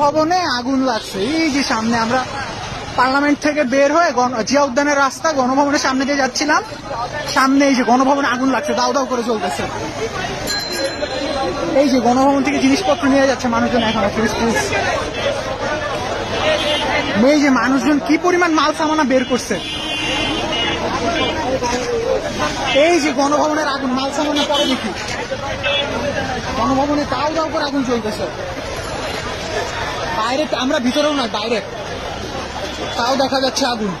ভবনে আগুন লাগছে। এই যে সামনে আমরা পার্লামেন্ট থেকে বের হয়ে জিয়া উদ্যানের রাস্তা গণভবনের সামনে দিয়ে যাচ্ছিলাম। সামনে এই যে গণভবনে আগুন লাগছে, দাও দাও করে চলতেছে এই যে গণভবন থেকে জিনিসপত্র নিয়ে যাচ্ছে মানুষজন এখন এই যে মানুষজন কি পরিমাণ মাল সামানা বের করছে। এই যে গণভবনের আগুন, মাল সামানা পরে দেখি গণভবনে দাও দাও করে আগুন চলতেছে বাইরে আমরা ভিতরেও নয়, বাইরে। তাও দেখা যাচ্ছে আগুন।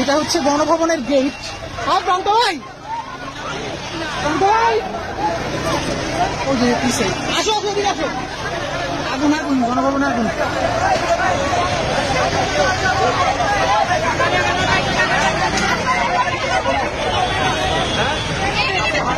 এটা হচ্ছে গণভবনের গেট। আর প্রান্ত ভাই! ওই যে আগুন আগুন গণভবনে আগুন প্রান্ত ভাই এই প্রান্ত ভাই এদিকে আসো এই যে আমাদের।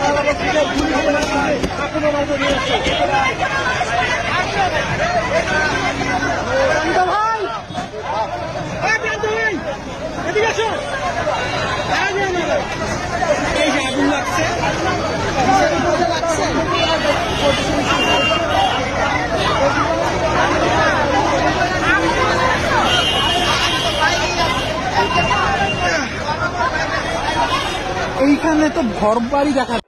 এইখানে তো ঘর বাড়ি দেখা